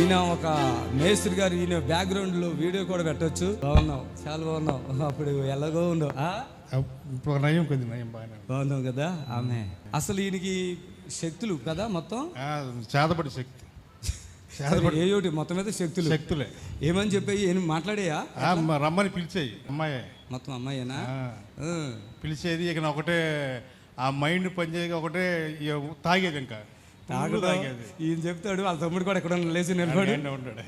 ఈయన ఒక మేస్త్రి గారు ఈయన బ్యాక్గ్రౌండ్లో వీడియో కూడా పెట్టొచ్చు. బాగున్నావు. చాలా బాగున్నావు. అప్పుడు ఎలాగో ఉండవు నయం కొద్ది నయం ఉంది. బాగున్నావు కదా? ఆమె. అసలు ఈయనకి శక్తులు కదా మొత్తం? ఆ, చేతబడి శక్తి. ఏ ఒకటి మొత్తం మీద శక్తులు. శక్తులే. ఏమని చెప్పాయి? ఏం మాట్లాడాయా? రమ్మని పిలిచేయి. అమ్మాయి. మొత్తం అమ్మాయినా. పిలిచేది ఇక ఒకటే ఆ మైండ్ పనిచేయక ఒకటే తాగేది ఇంకా. తాగుడు ఈయన చెప్తాడు వాళ్ళ తమ్ముడు కూడా ఎక్కడ లేచి నిలబడి. ఉంటాడు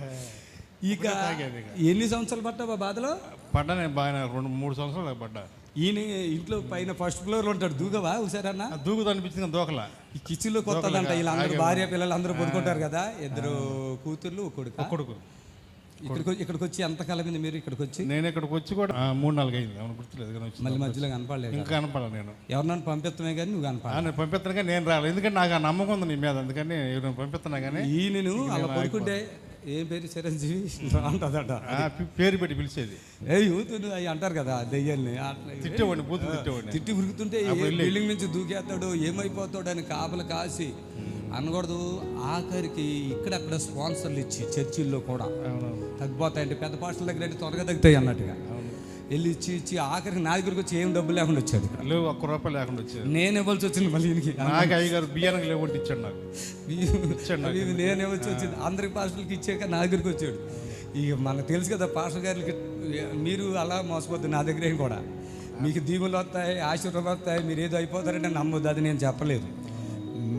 ఇక. ఎన్ని సంవత్సరాలు పట్టావా బాధలో? పడ్డా నేను బాగా రెండు మూడు సంవత్సరాలు పడ్డా. ఈయన ఇంట్లో పైన ఫస్ట్ ఫ్లోర్లో ఉంటాడు. దూగవా ఒకసారన్నా ఆ దూకుతా అనిపించింది దోకలా. ఈ కిచెన్లో కొత్తదంట వీళ్ళందరూ భార్య పిల్లలు అందరూ పడుకుంటారు కదా. ఇద్దరు కూతుర్లు కొడుకు? కొడుకు. ఇక్కడికి ఇక్కడికి వచ్చి ఎంత కాలమైంది మీరు ఇక్కడికి వచ్చి నేను ఇక్కడికి వచ్చి కూడా ఆ, మూడు నాలుగు అయింది. అవును గుర్తులేదు కానీ వచ్చింది మళ్ళీ మధ్యలో కనపడలేదు ఇంకా కనపడ నేను. ఎవరినైనా పంపిస్తామే కానీ నువ్వు ఆ, కనపడ నేను పంపిస్తాను కానీ నేను రాలేదు ఎందుకంటే నాకు ఆ నమ్మకం ఉంది నీ మీద. అందుకని ఎవరైనా పంపిస్తున్నా కానీ ఈయనను అలా పడుకుంటే ఏం పేరు? చిరంజీవి? అంటదట. ఆ, పి- పేరు పెట్టి పిలిచేది. ఏ యూత్ అవి అంటారు కదా దెయ్యాన్ని అట్లా తిట్టేవాడిని బూతు తిట్టేవాడిని. తిట్టి ఉరుకుతుంటే ఏ బిల్డింగ్ నుంచి దూకేస్తాడు ఏమైపోతాడు అని కాపలు కాసి అనకూడదు. ఆఖరికి ఇక్కడక్కడ స్పాన్సర్లు ఇచ్చి చర్చిల్లో కూడా. తగ్గిపోతాయంటే పెద్ద పాస్టర్ల దగ్గర అంటే త్వరగా తగ్గుతాయి అన్నట్టుగా. వెళ్ళి ఇచ్చి ఇచ్చి ఆఖరికి నా దగ్గరికి వచ్చి ఏం డబ్బులు లేకుండా వచ్చాడు ఇక్కడ. లేవు ఒక్క రూపాయి లేకుండా వచ్చేది నేను ఇవ్వాల్సి వచ్చింది మళ్ళీ నాకు అయ్యగారు బియ్యానికి లేవంటే ఇచ్చాడు నాకు. అవి నేను ఇవ్వచ్చు వచ్చింది. అందరికి పాస్టర్లకి ఇచ్చాక నా దగ్గరికి వచ్చాడు. ఇక మనకు తెలుసు కదా పాస్టర్ గారికి మీరు అలా మోసపోద్దు నా దగ్గర కూడా. మీకు దీవులు వస్తాయి ఆశీర్వాదాలు వస్తాయి మీరు ఏదో అయిపోతారంటే నమ్మొద్దు. అది నేను చెప్పలేదు.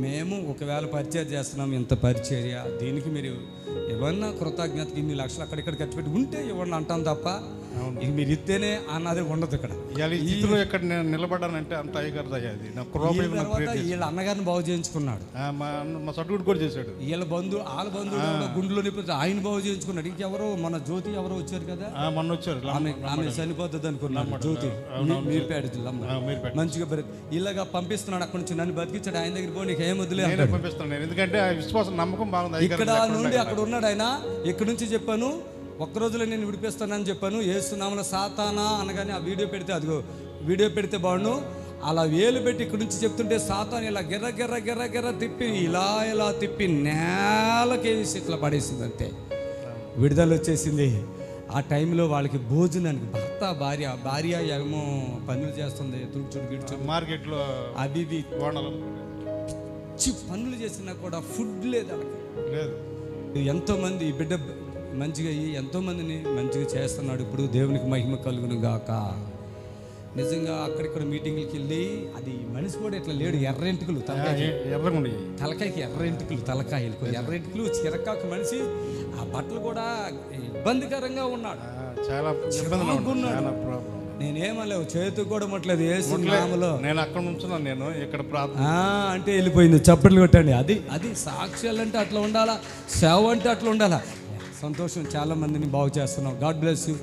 మేము ఒకవేళ పరిచయం చేస్తున్నాం ఇంత పరిచర్య దీనికి మీరు ఏమన్నా కృతజ్ఞతకి ఇన్ని లక్షలు అక్కడిక్కడ ఖర్చు పెట్టి ఉంటే ఇవ్వండి అంటాం తప్ప ఇక మీరు ఇస్తేనే అన్నది ఉండదు ఇక్కడ. ఇవాళ ఈ స్థితిలో ఎక్కడ నేను నిలబడ్డానంటే అంత అయ్యగారు నాకు తర్వాత వీళ్ళ అన్నగారిని బాగు చేయించుకున్నాడు. ఆ, మా మా సర్టిఫికేట్ కూడా చేశాడు. వీళ్ళ బంధు వాళ్ళ బంధువులు గుండెలో నింపి ఆయన బాగు చేయించుకున్నాడు. ఇంకెవరో మన జ్యోతి ఎవరో వచ్చారు కదా? ఆ, మొన్న వచ్చారు. ఆమె ఆమె చనిపోతుంది అనుకున్నాను జ్యోతి. మీరుపేట జిల్లా ఆ, మీరు పెట్టండి మంచిగా బ్రతి ఇలాగా పంపిస్తున్నాడు అక్కడి నుంచి. నన్ను బతికించాడు ఆయన దగ్గర పోనీ ఏం వదిలే నేనే పంపిస్తాను నేను. ఎందుకంటే ఆ విశ్వాసం నమ్మకం బాగుంది. అయ్యగారు ఇక్కడ నుండి అక్కడ ఉన్నాడు ఆయన. ఇక్కడ నుంచి చెప్పాను ఒక్క రోజులో నేను విడిపిస్తానని చెప్పాను. ఏసునామల సాతానా అనగానే ఆ వీడియో పెడితే అదిగో వీడియో పెడితే బాగుండు. అలా వేలు పెట్టి ఇక్కడ నుంచి చెప్తుంటే సాతాన్ ఇలా గిర్ర గిర్ర గిర్ర గిర్ర తిప్పి ఇలా ఇలా తిప్పి నేలకేసి ఇట్లా పడేసింది అంతే విడుదల వచ్చేసింది. ఆ టైంలో వాళ్ళకి భోజనానికి భర్త భార్య భార్య ఏమో పనులు చేస్తుంది తుడుచుడు గిడుచుడు. మార్కెట్లో ఇవి. కోణలు పిచ్చి పనులు చేసినా కూడా ఫుడ్ లేదు లేదు. ఎంతోమంది బిడ్డ మంచిగా అయ్యి ఎంతోమందిని మంచిగా చేస్తున్నాడు. ఇప్పుడు దేవునికి మహిమ కలుగును గాక. నిజంగా అక్కడిక్కడ మీటింగ్లకి వెళ్ళి అది మనిషి కూడా ఇట్లా లేడు. ఎర్రెంటుకలు ఆ, తలకాయ. తలకాయకి ఎర్రెంటుకలు తలకాయలు. ఎర్రెంటుకలు చిరకాకు మనిషి ఆ బట్టలు కూడా ఇబ్బందికరంగా ఉన్నాడు. చాలా నేనేమలేవు చేతికి కూడా ముట్టలేదు ఏసు నామలో నేను అక్కడ నుంచున్నాను నేను ఇక్కడ ప్రార్థన అంటే వెళ్ళిపోయింది. చప్పట్లు కొట్టండి. అది అది సాక్ష్యాలు అంటే అట్లా ఉండాలా? సేవ అంటే అట్లా ఉండాలా? సంతోషం చాలా మందిని బాగు చేస్తున్నాం. God bless you.